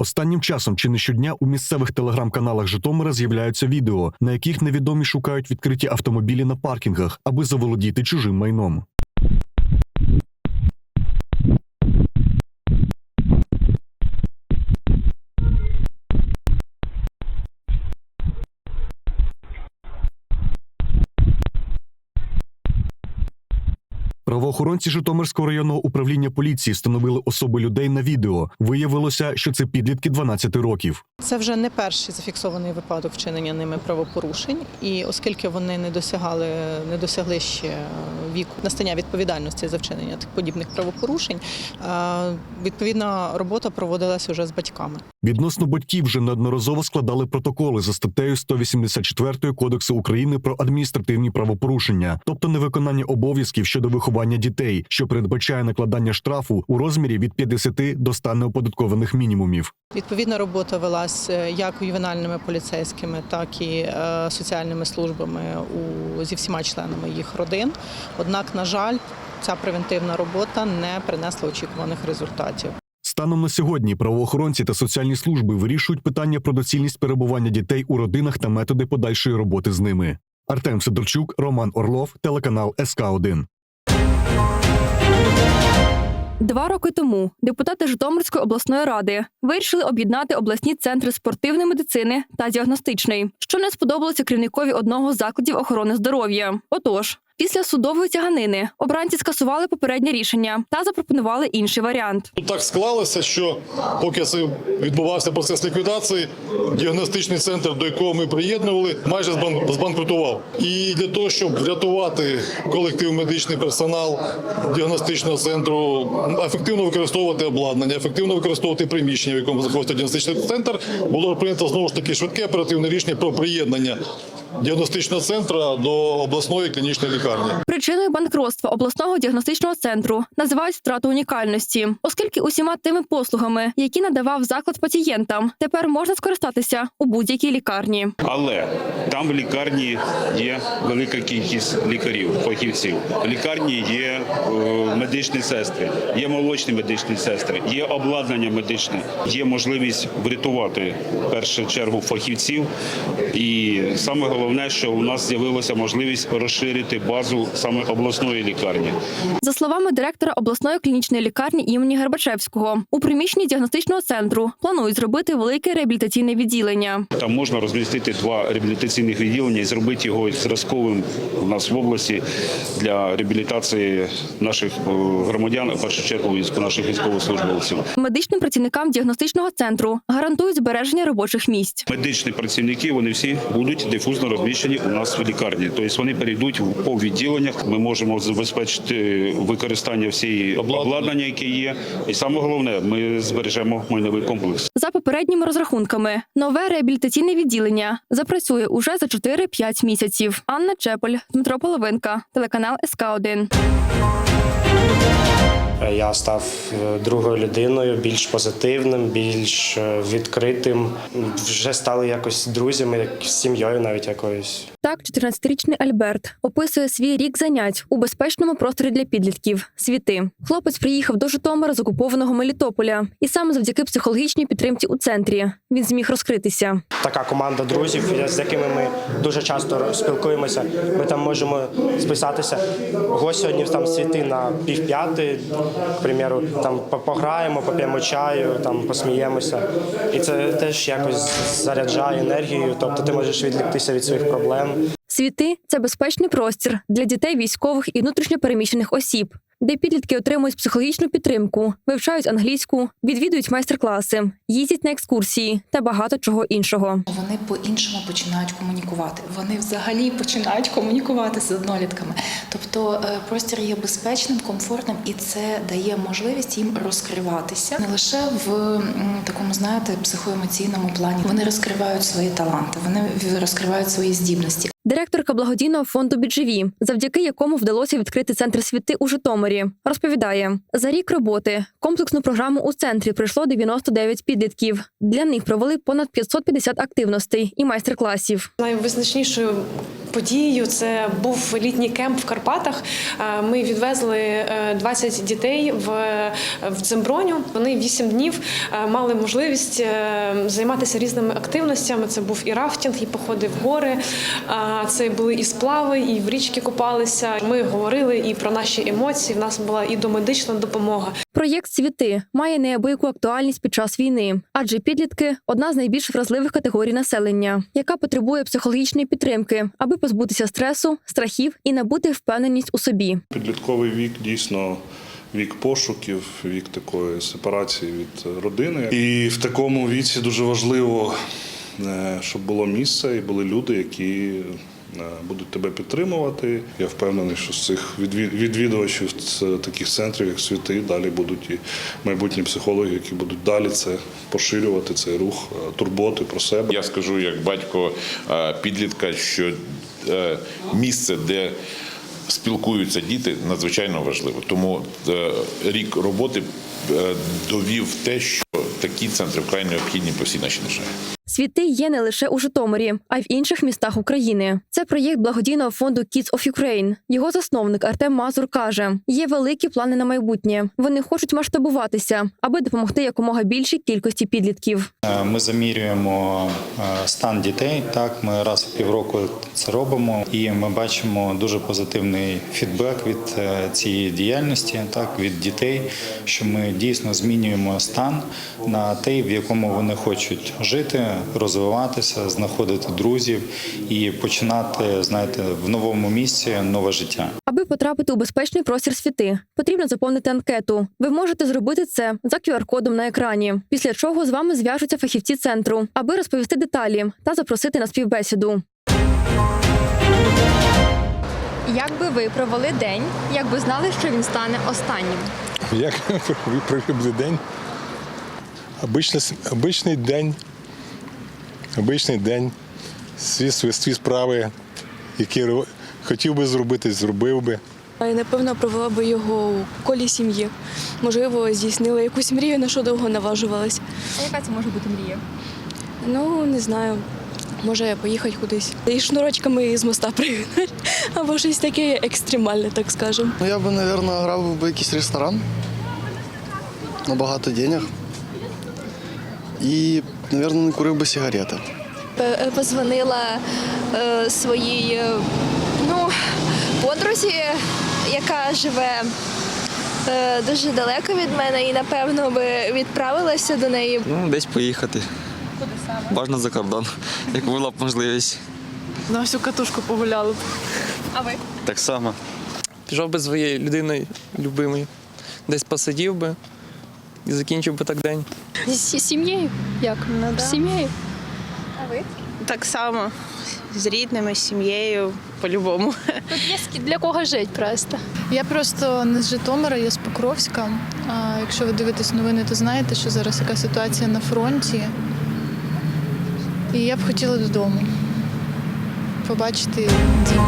Останнім часом чи не щодня у місцевих телеграм-каналах Житомира з'являються відео, на яких невідомі шукають відкриті автомобілі на паркінгах, аби заволодіти чужим майном. Правоохоронці Житомирського районного управління поліції встановили особи людей на відео. Виявилося, що це підлітки 12 років. Це вже не перший зафіксований випадок вчинення ними правопорушень, і оскільки вони не досягали, не досягли ще віку настання відповідальності за вчинення тих подібних правопорушень, відповідна робота проводилася вже з батьками. Відносно батьків вже неодноразово складали протоколи за статтею 184 Кодексу України про адміністративні правопорушення, тобто невиконання обов'язків щодо виховання дітей, що передбачає накладання штрафу у розмірі від 50 до 100 неоподаткованих мінімумів. Відповідна робота велась е, як ювенальними поліцейськими, так і е, соціальними службами у, зі всіма членами їх родин. Однак, на жаль, ця превентивна робота не принесла очікуваних результатів. Станом на сьогодні правоохоронці та соціальні служби вирішують питання про доцільність перебування дітей у родинах та методи подальшої роботи з ними. Артем Сидорчук, Роман Орлов, телеканал СК 1 Два роки тому депутати Житомирської обласної ради вирішили об'єднати обласні центри спортивної медицини та діагностичної, що не сподобалося керівникові одного з закладів охорони здоров'я. Отож, після судової тяганини обранці скасували попереднє рішення та запропонували інший варіант. Так склалося, що поки відбувався процес ліквідації, діагностичний центр, до якого ми приєднували, майже збан- збанкрутував. І для того, щоб врятувати колектив медичний персонал діагностичного центру, ефективно використовувати обладнання, ефективно використовувати приміщення, в якому знаходиться діагностичний центр, було прийнято знову ж таки швидке оперативне рішення про приєднання діагностичного центру до обласної клінічної лікарні. Причиною банкротства обласного діагностичного центру називають втрату унікальності, оскільки усіма тими послугами, які надавав заклад пацієнтам, тепер можна скористатися у будь-якій лікарні. Але там в лікарні є велика кількість лікарів, фахівців. В лікарні є е, медичні сестри, є молочні медичні сестри, є обладнання медичне, є можливість врятувати в першу чергу фахівців. І саме головне, що у нас з'явилася можливість розширити базу саме обласної лікарні. За словами директора обласної клінічної лікарні імені Гербачевського, у приміщенні діагностичного центру планують зробити велике реабілітаційне відділення. Там можна розмістити два реабілітаційних відділення і зробити його зразковим у нас в області для реабілітації наших е, громадян, в першу чергу наших військовослужбовців. Медичним працівникам діагностичного центру гарантують збереження робочих місць. Медичні працівники вони всі будуть дифузно розміщені у нас в лікарні. Тобто вони перейдуть по відділеннях. Ми можемо забезпечити використання всієї обладнання, яке є. І саме головне, ми збережемо майновий комплекс. За попередніми розрахунками, нове реабілітаційне відділення запрацює уже за 4-5 місяців. Анна Чепель, Дмитро Половинка, телеканал СК 1 Я став е, другою людиною, більш позитивним, більш е, відкритим. Вже стали якось друзями, як з сім'єю навіть якоюсь. Так, 14-річний Альберт описує свій рік занять у безпечному просторі для підлітків світи. Хлопець приїхав до Житомира з окупованого Мелітополя, і саме завдяки психологічній підтримці у центрі він зміг розкритися. Така команда друзів, з якими ми дуже часто спілкуємося. Ми там можемо списатися. Ось сьогодні там світи на півп'яти, к примеру, там по- пограємо, поп'ємо чаю, там посміємося. І це теж якось заряджає енергією. Тобто ти можеш відліктися від своїх проблем. Світи це безпечний простір для дітей військових і внутрішньопереміщених осіб, де підлітки отримують психологічну підтримку, вивчають англійську, відвідують майстер-класи, їздять на екскурсії та багато чого іншого. Вони по-іншому починають комунікувати. Вони взагалі починають комунікувати з однолітками. Тобто е, простір є безпечним, комфортним, і це дає можливість їм розкриватися не лише в такому, знаєте, психоемоційному плані. Вони розкривають свої таланти, вони розкривають свої здібності. Директорка благодійного фонду Біджеві, завдяки якому вдалося відкрити центр світи у Житомирі, розповідає за рік роботи комплексну програму у центрі пройшло 99 підлітків. Для них провели понад 550 активностей і майстер-класів. Найвизначнішою подією. Це був літній кемп в Карпатах. Е, Ми відвезли е, 20 дітей в, в Дземброню. Вони 8 днів е, мали можливість е, займатися різними активностями. Це був і рафтинг, і походи в гори. Е, Це були і сплави, і в річки купалися. Ми говорили і про наші емоції. В нас була і домедична допомога. Проєкт Світи має неабияку актуальність під час війни, адже підлітки одна з найбільш вразливих категорій населення, яка потребує психологічної підтримки, аби позбутися стресу, страхів і набути впевненість у собі. Підлітковий вік дійсно вік пошуків, вік такої сепарації від родини. І в такому віці дуже важливо, е, щоб було місце і були люди, які будуть тебе підтримувати. Я впевнений, що з цих відвід- відвідувачів таких центрів, як світи, далі будуть і майбутні психологи, які будуть далі це поширювати, цей рух е, турботи про себе. Я скажу як батько е, підлітка, що е, місце, де спілкуються діти, надзвичайно важливо. Тому е, рік роботи е, довів те, що такі центри вкрай необхідні по всій нашій державі. Світи є не лише у Житомирі, а й в інших містах України. Це проєкт благодійного фонду Kids of Ukraine. Його засновник Артем Мазур каже: є великі плани на майбутнє. Вони хочуть масштабуватися, аби допомогти якомога більшій кількості підлітків. Е, Ми замірюємо е, стан дітей. Так, ми раз в півроку це робимо, і ми бачимо дуже позитивний фідбек від е, цієї діяльності, так від дітей, що ми дійсно змінюємо стан на той, в якому вони хочуть жити, розвиватися, знаходити друзів і починати, знаєте, в новому місці нове життя. Аби потрапити у безпечний простір світи, потрібно заповнити анкету. Ви можете зробити це за QR-кодом на екрані. Після чого з вами зв'яжуться фахівці центру, аби розповісти деталі та запросити на співбесіду. Як би ви провели день, якби знали, що він стане останнім? Як провів день? Обичний, обичний день. Обичний день. Свій, свої справи, які хотів би зробити, зробив би. Я, Напевно, провела би його у колі сім'ї. Можливо, здійснила якусь мрію, на що довго наважувалась. А яка це може бути мрія? Ну, не знаю. Може поїхати кудись. І шнурочками з моста пригнати. Або щось таке екстремальне, так скажемо. Ну, я би, мабуть, грав би якийсь ресторан на багато денег. І, мабуть, не курив би сигарети. Позвонила е, своїй е, ну, подрузі, яка живе е, дуже далеко від мене, і напевно би відправилася до неї. Ну, десь поїхати. Куди саме? Бажано за кордон, як була б можливість. На всю катушку погуляли б. А ви? Так само. Пішов би своєю людиною любимою, десь посидів би і закінчив би так день. З сім'єю? Як? З сім'єю. А ви? Так само з рідними, з сім'єю, по-любому. Тут є для кого жити просто. Я просто не з Житомира, я з Покровська. А якщо ви дивитесь новини, то знаєте, що зараз яка ситуація на фронті. І я б хотіла додому побачити дім.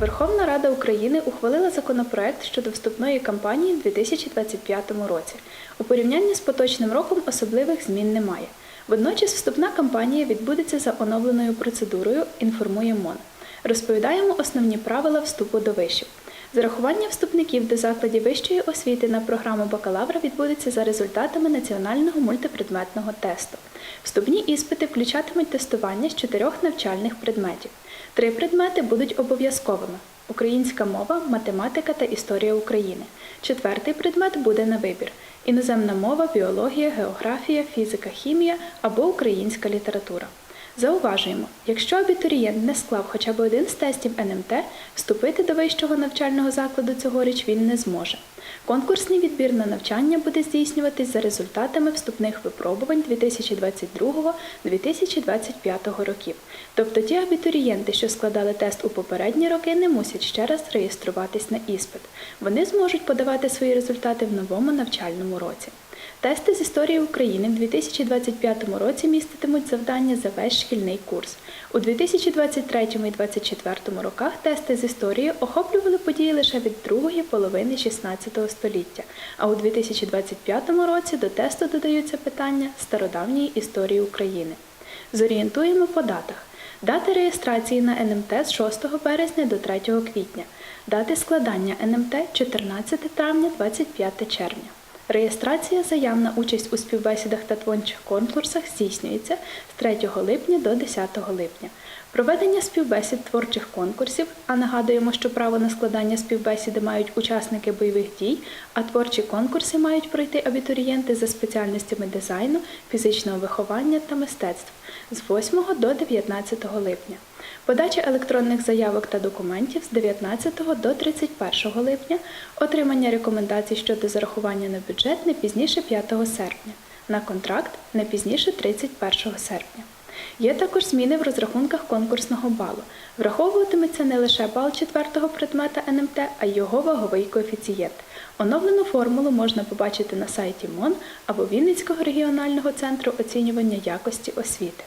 Верховна Рада України ухвалила законопроект щодо вступної кампанії у 2025 році. У порівнянні з поточним роком особливих змін немає. Водночас вступна кампанія відбудеться за оновленою процедурою, інформує МОН. Розповідаємо основні правила вступу до вишів. Зарахування вступників до закладів вищої освіти на програму бакалавра відбудеться за результатами національного мультипредметного тесту. Вступні іспити включатимуть тестування з чотирьох навчальних предметів. Три предмети будуть обов'язковими: українська мова, математика та історія України. Четвертий предмет буде на вибір: іноземна мова, біологія, географія, фізика, хімія або українська література. Зауважуємо, якщо абітурієнт не склав хоча б один з тестів НМТ, вступити до вищого навчального закладу цьогоріч він не зможе. Конкурсний відбір на навчання буде здійснюватись за результатами вступних випробувань 2022-2025 років. Тобто ті абітурієнти, що складали тест у попередні роки, не мусять ще раз реєструватись на іспит. Вони зможуть подавати свої результати в новому навчальному році. Тести з історії України в 2025 році міститимуть завдання за весь шкільний курс. У 2023 і 2024 роках тести з історії охоплювали події лише від другої половини 16 століття, а у 2025 році до тесту додаються питання стародавньої історії України. Зорієнтуємо по датах. Дати реєстрації на НМТ з 6 березня до 3 квітня. Дати складання НМТ 14 травня 25 червня. Реєстрація заяв на участь у співбесідах та творчих конкурсах здійснюється з 3 липня до 10 липня. Проведення співбесід творчих конкурсів, а нагадуємо, що право на складання співбесіди мають учасники бойових дій, а творчі конкурси мають пройти абітурієнти за спеціальностями дизайну, фізичного виховання та мистецтв з 8 до 19 липня. Подача електронних заявок та документів з 19 до 31 липня, отримання рекомендацій щодо зарахування на бюджет не пізніше 5 серпня, на контракт не пізніше 31 серпня. Є також зміни в розрахунках конкурсного балу. Враховуватиметься не лише бал четвертого предмета НМТ, а й його ваговий коефіцієнт. Оновлену формулу можна побачити на сайті МОН або Вінницького регіонального центру оцінювання якості освіти.